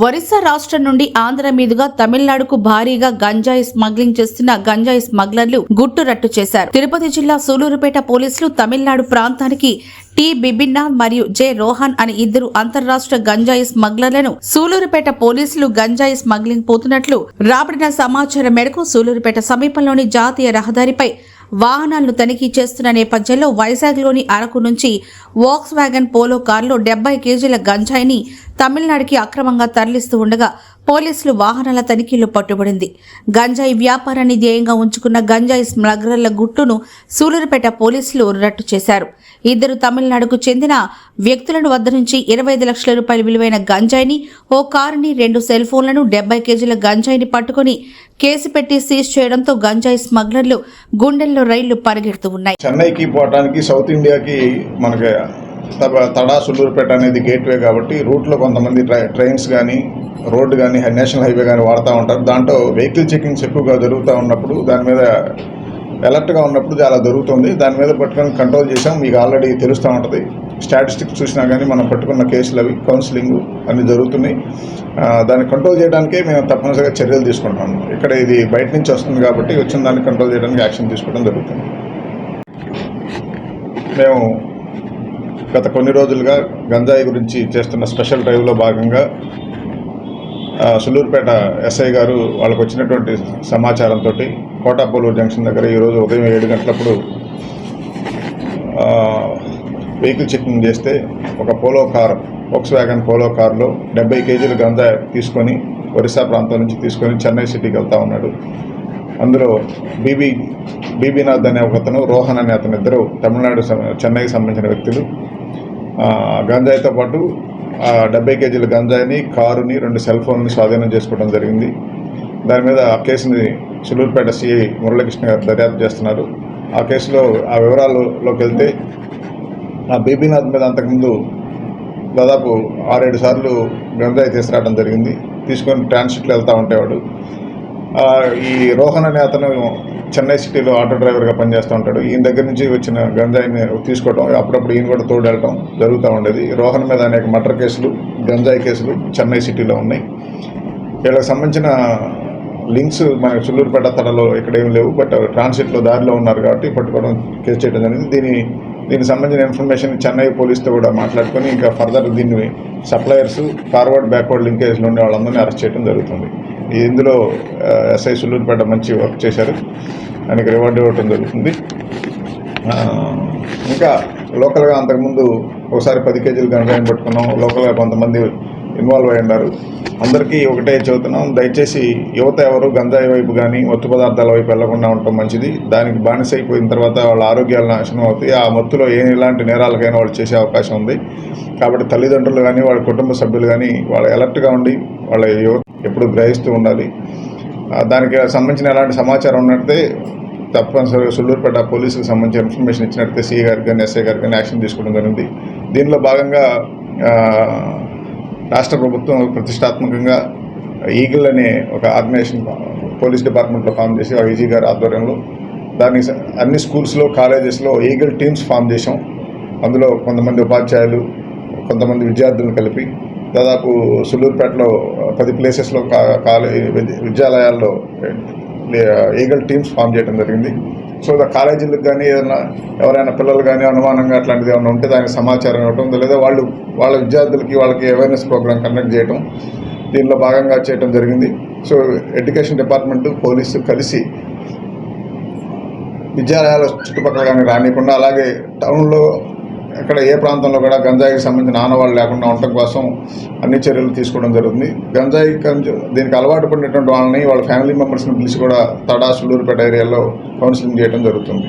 ఒరిస్సా రాష్ట్రం నుండి ఆంధ్ర మీదుగా తమిళనాడుకు భారీగా గంజాయి స్మగ్లింగ్ చేస్తున్న గంజాయి స్మగ్లర్లు గుట్టు రట్టు చేశారు. తిరుపతి జిల్లా సూలూరుపేట పోలీసులు తమిళనాడు ప్రాంతానికి టి బిబిన్నా మరియు జె రోహన్ అనే ఇద్దరు అంతర్రాష్ట్ర గంజాయి స్మగ్లర్లను సూలూరుపేట పోలీసులు గంజాయి స్మగ్లింగ్ పోతున్నట్లు రాబడిన సమాచారం మేరకు సూలూరుపేట సమీపంలోని జాతీయ రహదారిపై వాహనాలను తనిఖీ చేస్తున్న నేపథ్యంలో వైజాగ్లోని అరకు నుంచి వాక్స్ వ్యాగన్ పోలో కారులో డెబ్బై కేజీల గంజాయిని తమిళనాడుకి అక్రమంగా తరలిస్తూ ఉండగా పోలీసులు వాహనాల తనిఖీలో పట్టుబడింది. గంజాయి వ్యాపారాన్ని ధ్యేయంగా ఉంచుకున్న గంజాయి స్మగ్లర్ల గుట్టును సూలూరుపేట పోలీసులు రట్టు చేశారు. ఇద్దరు తమిళనాడుకు చెందిన వ్యక్తులను వద్ద నుంచి ఇరవై ఐదు లక్షల రూపాయల విలువైన గంజాయిని ఓ కారుని రెండు సెల్ ఫోన్లను డెబ్బై కేజీల గంజాయిని పట్టుకుని కేసు పెట్టి సీజ్ చేయడంతో గంజాయి స్మగ్లర్లు గుండెల్లో రైళ్ళు పరిగెడుతూ ఉన్నాయి. చెన్నైకి పోవడానికి సౌత్ ఇండియాకి మనకి తడా సుల్లూరుపేట అనేది గేట్వే కాబట్టి రూట్లో కొంతమంది ట్రైన్స్ కానీ రోడ్డు కానీ నేషనల్ హైవే కానీ వాడుతూ ఉంటారు. దాంట్లో వెహికల్ చెకింగ్స్ ఎక్కువగా జరుగుతూ ఉన్నప్పుడు దాని మీద అలర్ట్గా ఉన్నప్పుడు చాలా జరుగుతుంది. దాని మీద పట్టుకొని కంట్రోల్ చేసాం మీకు ఆల్రెడీ తెలుస్తూ ఉంటుంది. స్టాటిస్టిక్స్ చూసినా కానీ మనం పట్టుకున్న కేసులు అవి కౌన్సిలింగ్ అన్నీ జరుగుతున్నాయి. దాన్ని కంట్రోల్ చేయడానికే మేము తప్పనిసరిగా చర్యలు తీసుకుంటాము ఇక్కడ ఇది బయట నుంచి వస్తుంది కాబట్టి వచ్చిన దాన్ని కంట్రోల్ చేయడానికి యాక్షన్ తీసుకోవడం జరుగుతుంది. మేము గత కొన్ని రోజులుగా గంజాయి గురించి చేస్తున్న స్పెషల్ డ్రైవ్లో భాగంగా సులూరుపేట ఎస్ఐ గారు వాళ్ళకు వచ్చినటువంటి సమాచారంతో కోటాపోలూరు జంక్షన్ దగ్గర ఈరోజు ఉదయం ఏడు గంటలప్పుడు వెహికల్ చెకింగ్ చేస్తే ఒక Polo car Volkswagen Polo కారులో డెబ్బై కేజీల గంజా తీసుకొని ఒరిస్సా ప్రాంతం నుంచి తీసుకొని చెన్నై సిటీకి వెళ్తా ఉన్నాడు. అందులో బీబీ బీబీనాథ్ అనే ఒకతను రోహన్ అనే అతను ఇద్దరు తమిళనాడు చెన్నైకి సంబంధించిన వ్యక్తులు. గంజాయితో పాటు డెబ్బై కేజీల గంజాయిని కారుని రెండు సెల్ ఫోన్ని స్వాధీనం చేసుకోవడం జరిగింది. దాని మీద ఆ కేసుని సులూరుపేట సిఐ మురళీకృష్ణ గారు దర్యాప్తు చేస్తున్నారు. ఆ కేసులో ఆ వివరాలలోకి వెళ్తే ఆ బీబీనాథ్ మీద అంతకుముందు దాదాపు ఆరేడు సార్లు గంజాయి తీసుకురావడం జరిగింది. తీసుకొని ట్రాన్సిట్లో వెళ్తూ ఉండేవాడు. ఈ రోహన్ అనే అతను చెన్నై సిటీలో ఆటో డ్రైవర్గా పనిచేస్తూ ఉంటాడు. ఈయన దగ్గర నుంచి వచ్చిన గంజాయిని తీసుకోవడం అప్పుడప్పుడు ఈయన కూడా తోడెళ్ళటం జరుగుతూ ఉండేది. రోహన్ మీద అనేక మర్డర్ కేసులు గంజాయి కేసులు చెన్నై సిటీలో ఉన్నాయి. వీళ్ళకి సంబంధించిన లింక్స్ మన చుల్లూరుపేట తడలో ఇక్కడేం లేవు. బట్ ట్రాన్సిట్లో దారిలో ఉన్నారు కాబట్టి పట్టుకోవడం కేసు చేయడం జరిగింది. దీని దీనికి సంబంధించిన ఇన్ఫర్మేషన్ చెన్నై పోలీస్తో కూడా మాట్లాడుకొని ఇంకా ఫర్దర్ దీన్ని సప్లయర్స్ ఫార్వర్డ్ బ్యాక్వర్డ్ లింకేజ్లో ఉండే వాళ్ళందరినీ అరెస్ట్ చేయడం జరుగుతుంది. ఇందులో ఎస్ఐ సుల్లూరుపేట మంచి వర్క్ చేశారు. ఆయనకి రివార్డు ఇవ్వటం జరుగుతుంది. ఇంకా లోకల్గా అంతకుముందు ఒకసారి పది కేజీలు గంజాయిని పట్టుకున్నాం. లోకల్గా కొంతమంది ఇన్వాల్వ్ అయి ఉన్నారు. అందరికీ ఒకటే చెబుతున్నాం దయచేసి యువత ఎవరు గంజాయి వైపు కానీ మత్తు పదార్థాల వైపు వెళ్ళకుండా ఉండటం మంచిది. దానికి బానిస అయిపోయిన తర్వాత వాళ్ళ ఆరోగ్యాలు నాశనం అవుతాయి. ఆ మత్తులో ఏ ఇలాంటి నేరాలకైనా వాళ్ళు చేసే అవకాశం ఉంది. కాబట్టి తల్లిదండ్రులు కానీ వాళ్ళ కుటుంబ సభ్యులు కానీ వాళ్ళ అలర్ట్గా ఉండి వాళ్ళ యువత ఎప్పుడు గ్రహిస్తూ ఉండాలి. దానికి సంబంధించిన ఎలాంటి సమాచారం ఉన్నట్టే తప్పనిసరిగా సుల్లూరుపేట పోలీసులకు సంబంధించిన ఇన్ఫర్మేషన్ ఇచ్చినట్టే సీఏ గారికి కానీ ఎస్ఐ గారికి కానీ యాక్షన్ తీసుకోవడం జరిగింది. దీనిలో భాగంగా రాష్ట్ర ప్రభుత్వం ప్రతిష్టాత్మకంగా ఈగిల్ అనే ఒక ఆర్గనైజేషన్ పోలీస్ డిపార్ట్మెంట్లో ఫామ్ చేసి ఆ ఈజీ గారి ఆధ్వర్యంలో దాన్ని అన్ని స్కూల్స్లో కాలేజెస్లో ఈగిల్ టీమ్స్ ఫామ్ చేసాం అందులో కొంతమంది ఉపాధ్యాయులు కొంతమంది విద్యార్థులను కలిపి దాదాపు సుల్లూరుపేటలో పది ప్లేసెస్లో కా విద్యాలయాల్లో ఈగల్ టీమ్స్ ఫామ్ చేయడం జరిగింది. సో కాలేజీలకు కానీ ఏదైనా ఎవరైనా పిల్లలు కానీ అనుమానంగా అట్లాంటిది ఏమైనా ఉంటే దానికి సమాచారం ఇవ్వటం లేదా వాళ్ళు వాళ్ళ విద్యార్థులకి వాళ్ళకి అవేర్నెస్ ప్రోగ్రామ్ కండక్ట్ చేయటం దీనిలో భాగంగా చేయటం జరిగింది. సో ఎడ్యుకేషన్ డిపార్ట్మెంట్ పోలీసు కలిసి విద్యాలయాల చుట్టుపక్కల కానీ రానియకుండా అలాగే టౌన్లో ఎక్కడ ఏ ప్రాంతంలో కూడా గంజాయికి సంబంధించిన ఆనవాళ్ళు లేకుండా ఉండటం కోసం అన్ని చర్యలు తీసుకోవడం జరుగుతుంది. గంజాయి దీనికి అలవాటు పడినటువంటి వాళ్ళని వాళ్ళ ఫ్యామిలీ మెంబర్స్ని పిలిచి కూడా తడా సుళ్ళూరుపేట ఏరియాలో కౌన్సిలింగ్ చేయడం జరుగుతుంది.